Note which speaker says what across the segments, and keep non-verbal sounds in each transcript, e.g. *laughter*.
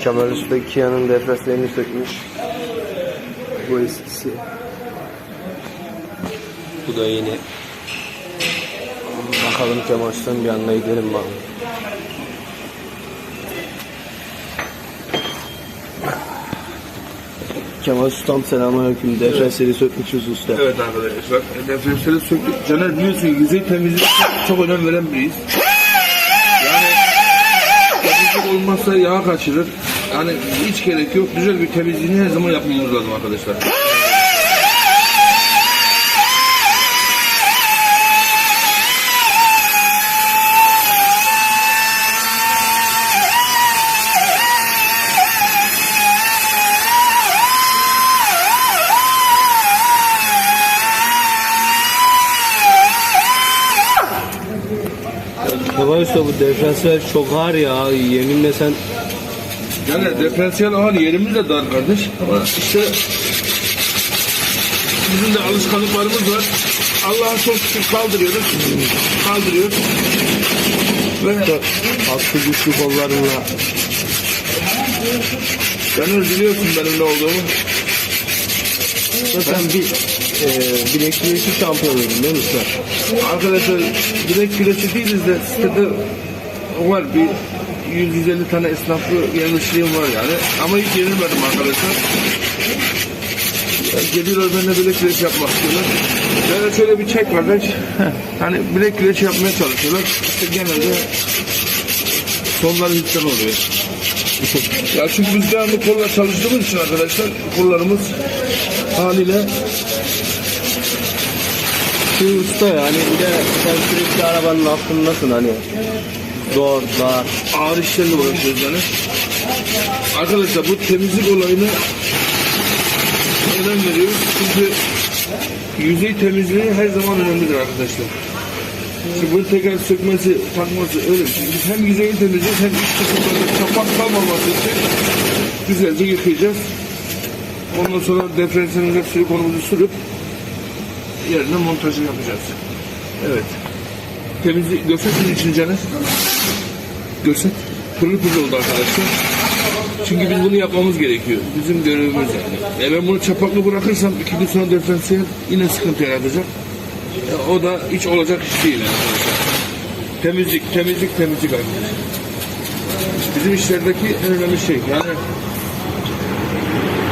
Speaker 1: Kemal Usta Kia'nın defreslerini sökmüş. Bu eskisi. Bu da yeni. Bakalım Kemal Usta'nın bir yanına gidelim bakalım. Kemal Ustam selamünaleyküm. Defresleri sökmüşüz usta.
Speaker 2: Evet arkadaşlar. Nefesleri söktük. Caner biliyorsun yüzey temizliğine çok önem veren biriyiz. Yani temizlik olmazsa yağ kaçırır. Yani hiç gerek yok. Güzel bir temizliğini her zaman yapmamız lazım arkadaşlar.
Speaker 1: Kemal Usta bu defresler çok ağır ya. Yeminle sen
Speaker 2: Yani diferansiyel ağır yerimiz de dar kardeş. Ama işte bizim de alışkanlıklarımız var. Allah'a çok şükür kaldırıyoruz. Kaldırıyoruz. Ve
Speaker 1: aslı güçlü kollarınla
Speaker 2: Caner biliyorsun benim ne olduğumu.
Speaker 1: sen bir e, bilek güreşi şampiyonuydun değil mi?
Speaker 2: Arkadaşlar direkt güreşi değiliz de sitede var bir 100-150 tane esnaflı yanlışlığım var yani. Ama hiç yenilmedim arkadaşlar. Yani geliyorlar benimle bilek güreşi yapmak istiyorlar. Yani şöyle bir çek kardeş. *laughs* hani bilek güreşi yapmaya çalışıyorlar. İşte genelde sonları hüsran oluyor. *laughs* ya çünkü biz devamlı kolla çalıştığımız için arkadaşlar kollarımız haliyle
Speaker 1: Şu usta yani bir de sen sürekli arabanın altındasın hani. Zor, dar.
Speaker 2: ağır işlerle uğraşıyoruz yani. Arkadaşlar bu temizlik olayını önem veriyoruz. Çünkü yüzey temizliği her zaman önemlidir arkadaşlar. Şimdi bunu tekrar sökmesi, takması öyle. Biz hem yüzeyi temizleyeceğiz hem iç kısımlarda kapak kalmaması için güzelce yıkayacağız. Ondan sonra diferansiyelimize silikonumuzu sürüp yerine montajı yapacağız. Evet. Temizlik, göstersin için canı. Görsek pırıl pırıl oldu arkadaşlar. Çünkü biz bunu yapmamız gerekiyor. Bizim görevimiz yani. E ben bunu çapaklı bırakırsam iki gün sonra diferansiyel yine sıkıntı yaratacak. E o da hiç olacak iş değil arkadaşlar. Temizlik, temizlik, temizlik arkadaşlar. Bizim işlerdeki en önemli şey yani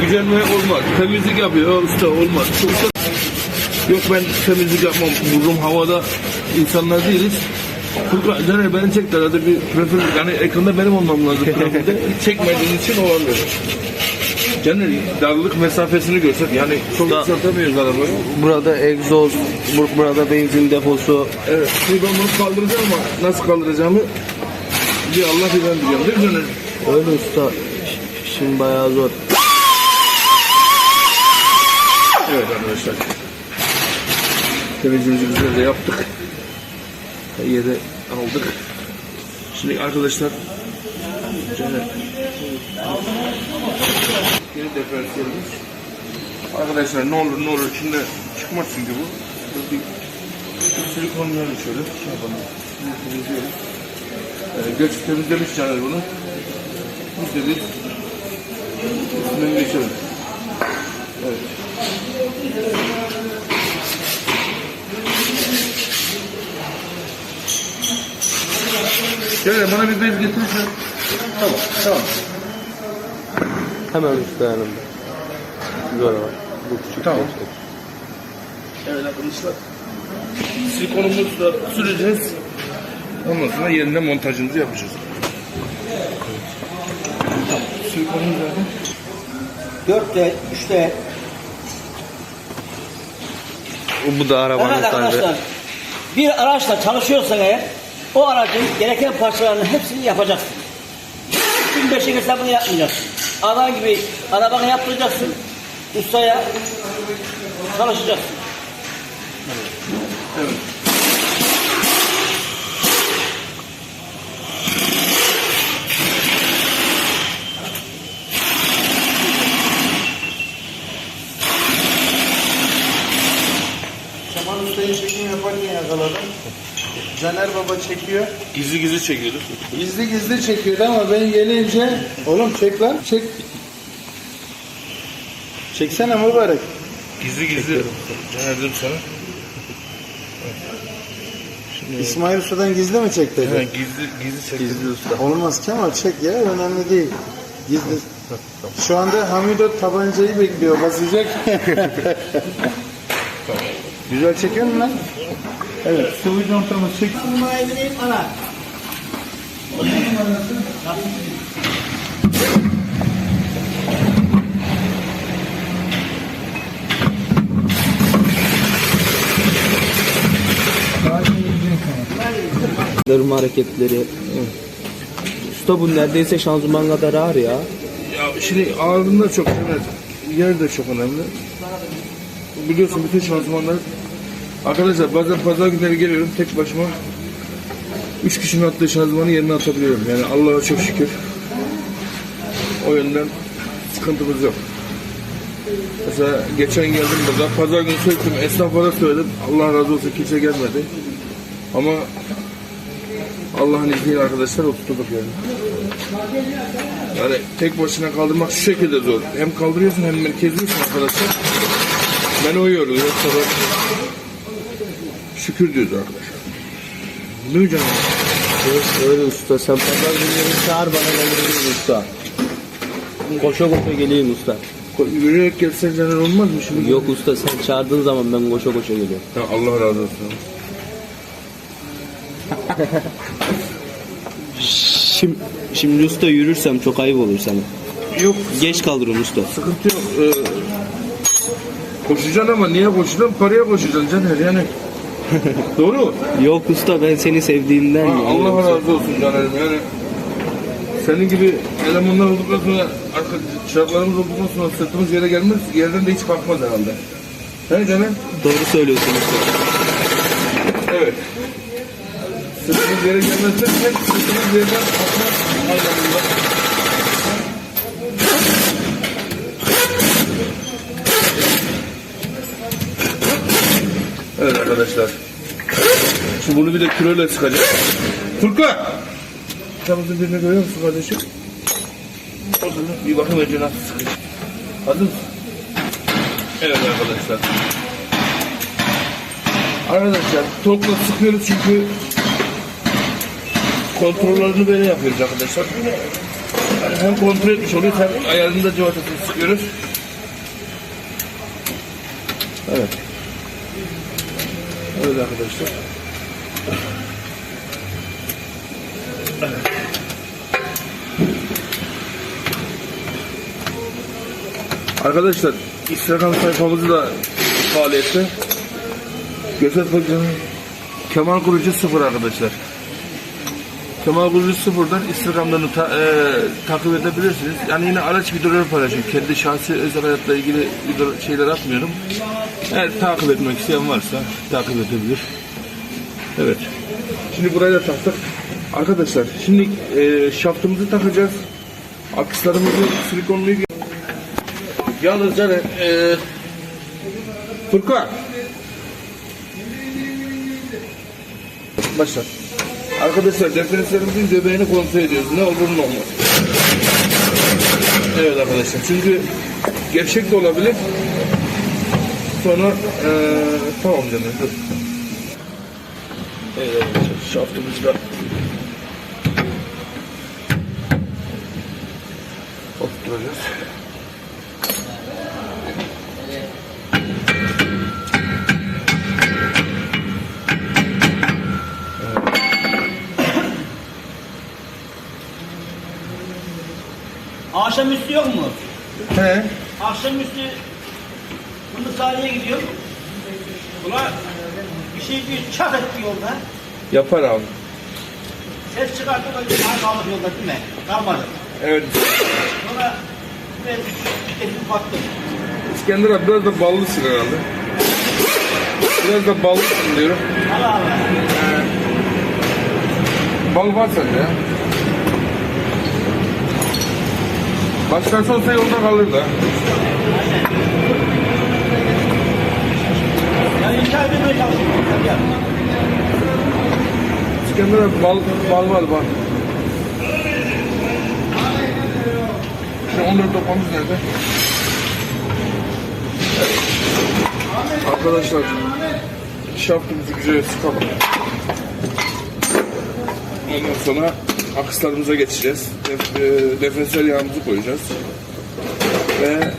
Speaker 2: gücenme olmaz. Temizlik yapıyor usta olmaz. Usta Yok ben temizlik yapmam. Vururum havada insanlar değiliz. Furkan, Caner beni çek de arada bir profil, yani ekranda benim olmam lazım *laughs* çekmediğin için olamıyor. Caner darlık mesafesini görsek yani çok
Speaker 1: Da-
Speaker 2: yükseltemiyoruz arabayı.
Speaker 1: Burada egzoz, bur- burada benzin deposu.
Speaker 2: Evet. Şimdi ben bunu kaldıracağım ama nasıl kaldıracağımı bir Allah bir ben biliyorum değil mi Caner?
Speaker 1: Öyle usta. Şimdi bayağı zor.
Speaker 2: Evet arkadaşlar. Temizliğimizi güzelce yaptık. Yeri aldık. Şimdi arkadaşlar Caner Yeni diferansiyelimiz. Arkadaşlar ne olur ne olur içinde çıkmaz çünkü bu. Bir silikonları şöyle şey. Ee, göç temizlemiş Caner bunu. Biz de bir üstünden geçelim. Evet. Caner bana bir bez getirirsen. Tamam, tamam.
Speaker 1: Hemen usta yanımda. Zor var. Bu küçük.
Speaker 2: Tamam.
Speaker 1: defter.
Speaker 2: Evet arkadaşlar. Silikonumuzu da süreceğiz. Ondan sonra yerine montajımızı yapacağız. Tamam. Silikonumuz nerede?
Speaker 3: Dörtte, üçte.
Speaker 1: Bu da arabanın
Speaker 3: arkadaşlar. Bir araçla çalışıyorsan eğer o aracın gereken parçalarının hepsini yapacaksın. Gün beşin hesabını yapmayacaksın. Adam gibi arabanı yaptıracaksın. Ustaya çalışacaksın.
Speaker 2: Evet.
Speaker 4: Caner Baba çekiyor.
Speaker 2: Gizli gizli çekiyorduk.
Speaker 4: Gizli gizli çekiyordu ama ben gelince oğlum çek lan çek. Çeksene mübarek.
Speaker 2: Gizli gizli. Caner dedim sana.
Speaker 4: İsmail Usta'dan gizli mi çekti?
Speaker 2: Ha, gizli gizli çekti. Gizli usta.
Speaker 4: Olmaz Kemal çek ya önemli değil. Gizli. Şu anda Hamido tabancayı bekliyor basacak. *laughs* Güzel çekiyor mu lan? Evet sıvı contamı çek.
Speaker 1: Dırma hareketleri. Usta bu neredeyse şanzıman kadar ağır ya.
Speaker 2: Ya şimdi ağırlığında çok önemli. Yer de çok önemli. Biliyorsun bütün şanzımanlar Arkadaşlar bazen pazar günleri geliyorum tek başıma Üç kişinin attığı şanzımanı yerine atabiliyorum. Yani Allah'a çok şükür. O yönden sıkıntımız yok. Mesela geçen geldim burada. Pazar günü söktüm. Esnaflara söyledim. Allah razı olsun kimse gelmedi. Ama Allah'ın izniyle arkadaşlar oturttuk yani. Yani tek başına kaldırmak şu şekilde zor. Hem kaldırıyorsun hem merkezliyorsun arkadaşlar. Ben yoruyor. Yoksa da şükür diyoruz arkadaşlar. Değil mi canım?
Speaker 1: Öyle usta. Sen pazar günleri çağır bana gelirim usta. Koşa koşa geleyim usta.
Speaker 2: Yürüyerek gelsen caner olmaz mı şimdi?
Speaker 1: Yok usta sen çağırdığın zaman ben koşa koşa geliyorum.
Speaker 2: Ya Allah razı olsun.
Speaker 1: Şimdi, şimdi usta yürürsem çok ayıp olur sana.
Speaker 2: Yok
Speaker 1: Geç kalırım usta.
Speaker 2: sıkıntı yok. Ee, koşacaksın ama niye koşacaksın? Paraya koşacaksın caner yani. *laughs* Doğru mu?
Speaker 1: Yok usta ben seni sevdiğimden.
Speaker 2: Ha,
Speaker 1: yani.
Speaker 2: Allah razı olsun canerim yani. Senin gibi elemanlar olduktan sonra arka çıraklarımız olduktan sonra sırtımız yere gelmez, yerden de hiç kalkmaz herhalde. He Caner?
Speaker 1: Doğru söylüyorsun usta.
Speaker 2: Evet. Sırtımız yere gelmezse hep sırtımız yerden kalkmaz anlamında. Evet arkadaşlar. Şimdi bunu bir de küreyle sıkacağız. Furkan! Kitabımızın birini görüyor musun kardeşim? O zaman bir bakın önce nasıl sıkacağız. Hazır mısın? Evet arkadaşlar. Arkadaşlar topla sıkıyoruz çünkü kontrollerini böyle yapıyoruz arkadaşlar. Yani hem kontrol etmiş oluyoruz hem ayarında civatasını sıkıyoruz. Evet. Evet arkadaşlar. Arkadaşlar Instagram sayfamızı da faaliyette. Göset bakın. Kemal Kurucu sıfır arkadaşlar. Kemal Kurucu sıfırdan Instagram'dan ta, e, takip edebilirsiniz. Yani yine araç videoları paylaşıyorum. Kendi şahsi özel hayatla ilgili video şeyler atmıyorum. Eğer takip etmek isteyen varsa takip edebilir. Evet. Şimdi buraya da taktık. Arkadaşlar şimdi e, şaftımızı takacağız. Akıslarımızı silikonluyu Yalnız canım e, Furkan Başla. Arkadaşlar depreslerimizin göbeğini kontrol ediyoruz. Ne olur ne olmaz. Evet arkadaşlar. Çünkü gevşek de olabilir. Sonra eee tamam canım. Dur. Evet arkadaşlar. Şaftımızı da oturtacağız.
Speaker 3: Akşamüstü yok mu?
Speaker 2: He.
Speaker 3: Akşamüstü bunu sahaya gidiyor. Buna bir şey bir çat etti yolda.
Speaker 2: Yapar abi.
Speaker 3: Ses çıkarttı da bir tane kaldık yolda değil mi? Kalmadı.
Speaker 2: Evet.
Speaker 3: Sonra ben etim baktım.
Speaker 2: İskender abi biraz da ballısın herhalde. Biraz da ballısın diyorum.
Speaker 3: Allah Allah.
Speaker 2: Bal var sende ya. Başkası olsa yolda kalır da.
Speaker 3: Yani etmeye çalışıyorum. Ya.
Speaker 2: İskender bal, bal var bal. Şu 14 topamız nerede? Arkadaşlar şaftımızı güzel sıkalım. Ondan sonra akıslarımıza geçeceğiz. Def, e, defnesel yağımızı koyacağız. Ve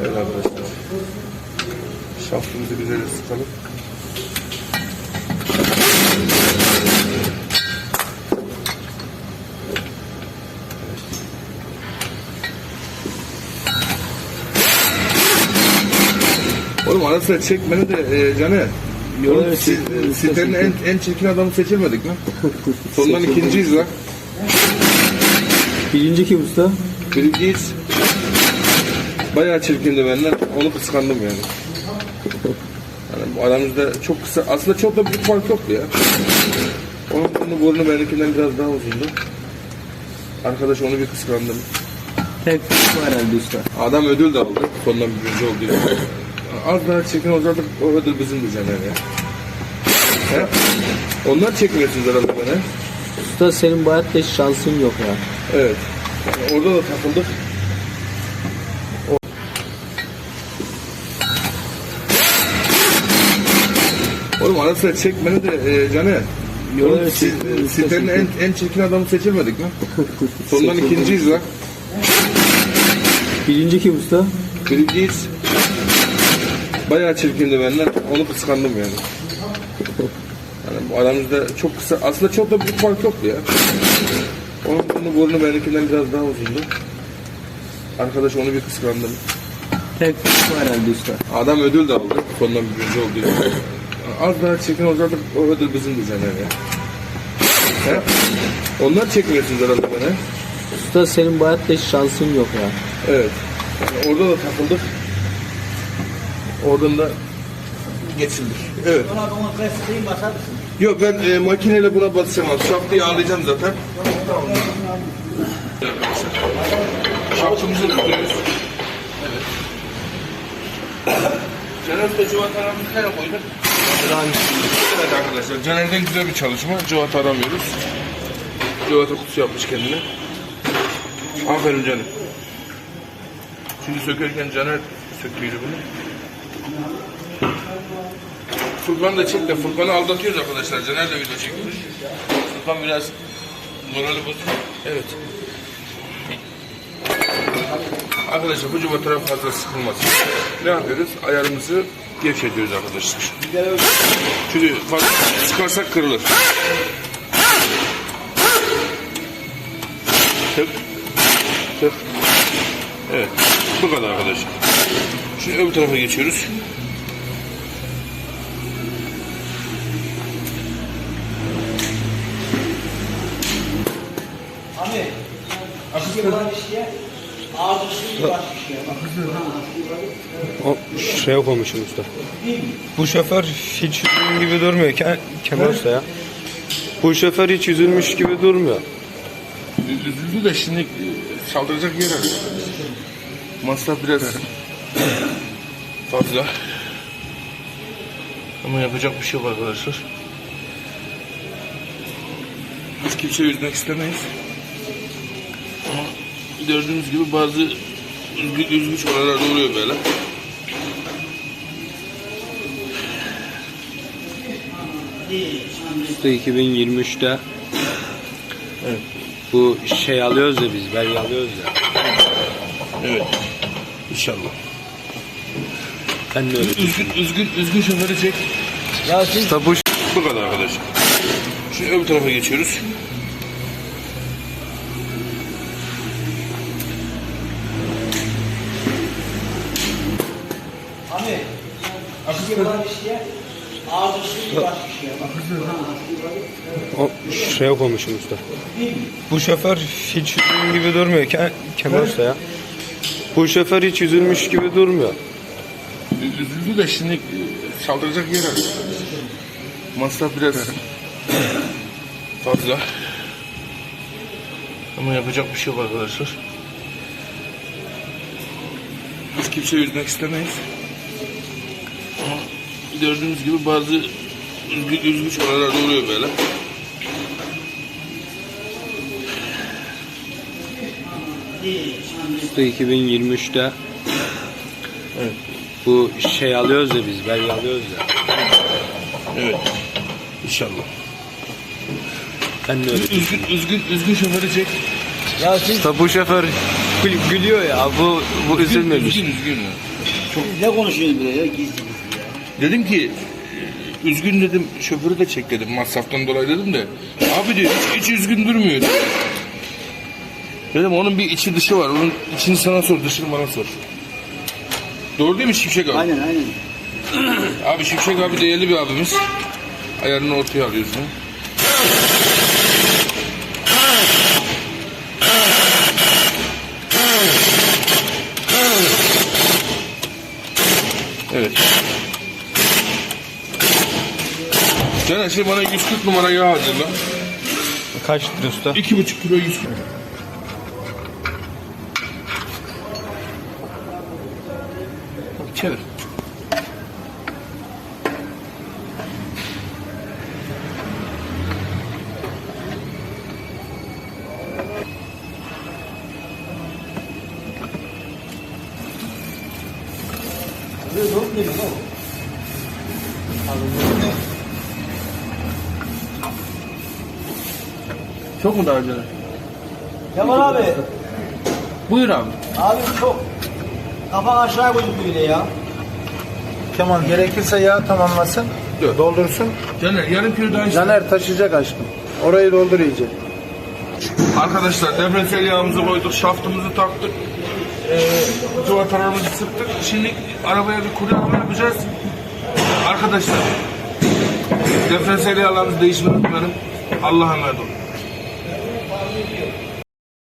Speaker 2: Evet arkadaşlar. Şaftımızı güzel sıkalım. Oğlum ara sıra çekmeni de e, Caner.
Speaker 1: Evet,
Speaker 2: si- sitenin en, en çirkin adamı seçemedik mi? *laughs* Sondan ikinciyiz lan.
Speaker 1: Birinci kim usta?
Speaker 2: Birinciyiz. Bayağı çirkindi benden. Onu kıskandım yani. Yani bu aramızda çok kısa, aslında çok da büyük fark yoktu ya. Onun burnu, burnu benimkinden biraz daha uzundu. Arkadaş onu bir kıskandım.
Speaker 1: Tek bu herhalde usta.
Speaker 2: Adam ödül de aldı. Sondan birinci oldu yani. Az daha çirkin olsaydık o ödül bizim yani. He? Onlar çekmiyorsunuz herhalde bana.
Speaker 1: Usta senin bu hayatta hiç şansın yok ya.
Speaker 2: Evet. Yani orada da takıldık. Oğlum ara sıra çekmeni de e, Caner. Oğlum,
Speaker 1: evet,
Speaker 2: si- sitenin en, en çirkin adamı seçemedik mi? *laughs* Sondan ikinciyiz lan.
Speaker 1: Birinci kim usta?
Speaker 2: Birinciyiz. Bayağı çirkindi benden. Onu kıskandım yani. Yani bu aramızda çok kısa, aslında çok da büyük fark yoktu ya. Onun burnu, burnu benimkinden biraz daha uzundu. Arkadaş onu bir kıskandım.
Speaker 1: Tek bu herhalde usta.
Speaker 2: Adam ödül de aldı. Sondan birinci oldu. Az daha çirkin olsaydık o ödül bizim diyeceğim yani. He? Onlar çekmiyorsunuz herhalde bana.
Speaker 1: Usta senin bu hayatta hiç şansın yok ya.
Speaker 2: Evet. Yani orada da takıldık. Oradan da geçildik. Evet.
Speaker 3: Ona bana klasiği basar mısın?
Speaker 2: Yok ben e, makineyle buna basacağım abi. Şaftı yağlayacağım zaten. Tamam. Şaftımızı tutuyoruz. Evet. Caner Usta cıvatalarımızı nereye koyduk? Evet arkadaşlar Caner'den güzel bir çalışma. Cıvata aramıyoruz. Cıvata kutusu yapmış kendine. Aferin canım. Şimdi sökerken Caner söküyordu bunu. Furkan da de Furkan'ı aldatıyoruz arkadaşlar. Caner de video çekiyor. Furkan biraz morali bozuk. Evet. Arkadaşlar bu cıva taraf fazla sıkılmasın. Ne yapıyoruz? Ayarımızı gevşetiyoruz arkadaşlar. Çünkü fazla sıkarsak kırılır. Tık. Tık. Evet. Bu kadar arkadaşlar. Şimdi öbür tarafa geçiyoruz.
Speaker 3: Olan.
Speaker 5: O şuraya koymuşum usta. Bu şoför hiç üzgün gibi durmuyor Ke Kemal Usta ya. Bu şoför hiç üzülmüş gibi durmuyor.
Speaker 2: Üzüldü de şimdi saldıracak yer arıyor. Masraf biraz fazla. Ama yapacak bir şey yok arkadaşlar. Biz kimseyi üzmek istemeyiz. Gördüğünüz gibi bazı üzgü, üzgüç olaylar da oluyor böyle.
Speaker 5: Usta 2023'te
Speaker 2: Evet.
Speaker 5: bu şey alıyoruz ya biz, vergi alıyoruz ya.
Speaker 2: Evet. İnşallah.
Speaker 5: Ben de öyle.
Speaker 2: Üzgün, üzgün, üzgün şoförü çek.
Speaker 3: Ya siz
Speaker 5: Usta bu
Speaker 2: Bu kadar arkadaşlar. Şimdi öbür tarafa geçiyoruz.
Speaker 3: Abi. Akıl olan işe ağzı suyu baş
Speaker 5: o şuraya koymuşum usta. Bu şoför hiç üzgün gibi durmuyor Ke Kemal Usta ya. Bu şoför hiç üzülmüş gibi durmuyor.
Speaker 2: Üzüldü de şimdi saldıracak yer arıyor. Masraf biraz *laughs* fazla. Ama yapacak bir şey yok arkadaşlar. Biz kimseyi üzmek istemeyiz. Gördüğünüz gibi bazı üzgü, üzgüç olaylar da oluyor böyle.
Speaker 5: Usta 2023'te bu şey alıyoruz ya biz belge alıyoruz ya.
Speaker 2: Evet. İnşallah.
Speaker 5: Ben de öyle.
Speaker 2: Üzgün, üzgün, üzgün şoförü çek.
Speaker 3: Ya siz
Speaker 5: Usta bu şoför gül- gülüyor ya bu bu üzülmemiş.
Speaker 2: Üzgün, üzgün. ya.
Speaker 3: ne konuşuyorsunuz böyle ya gizli.
Speaker 2: Dedim ki üzgün dedim şoförü de çek dedim masraftan dolayı dedim de abi diyor hiç, hiç üzgün durmuyor diyor. Dedim onun bir içi dışı var onun içini sana sor dışını bana sor. Doğru değil mi Şimşek abi?
Speaker 3: Aynen aynen. *clears throat*
Speaker 2: Abi Şimşek abi değerli bir abimiz. Ayarını ortaya alıyorsun. Evet. Caner şimdi bana 140 numara yağ hazırla.
Speaker 5: Kaç litre usta?
Speaker 2: 2,5 kilo 140. Çevir. Çok mu daha Caner?
Speaker 3: Kemal abi.
Speaker 2: Buyur abi.
Speaker 3: Abi çok. Kafan aşağı koyduk bile ya.
Speaker 4: Kemal gerekirse yağ tamamlasın.
Speaker 2: Dur.
Speaker 4: Doldursun.
Speaker 2: Caner yarım kilo daha işte.
Speaker 4: Caner taşıyacak aşkım. Orayı doldur iyice.
Speaker 2: Arkadaşlar deprensel yağımızı koyduk, şaftımızı taktık. Ee, cıvatalarımızı sıktık. Şimdi arabaya bir kurye araba yapacağız. Arkadaşlar deprensel yağlarımızı değişmeyi unutmayın. Allah'a emanet olun.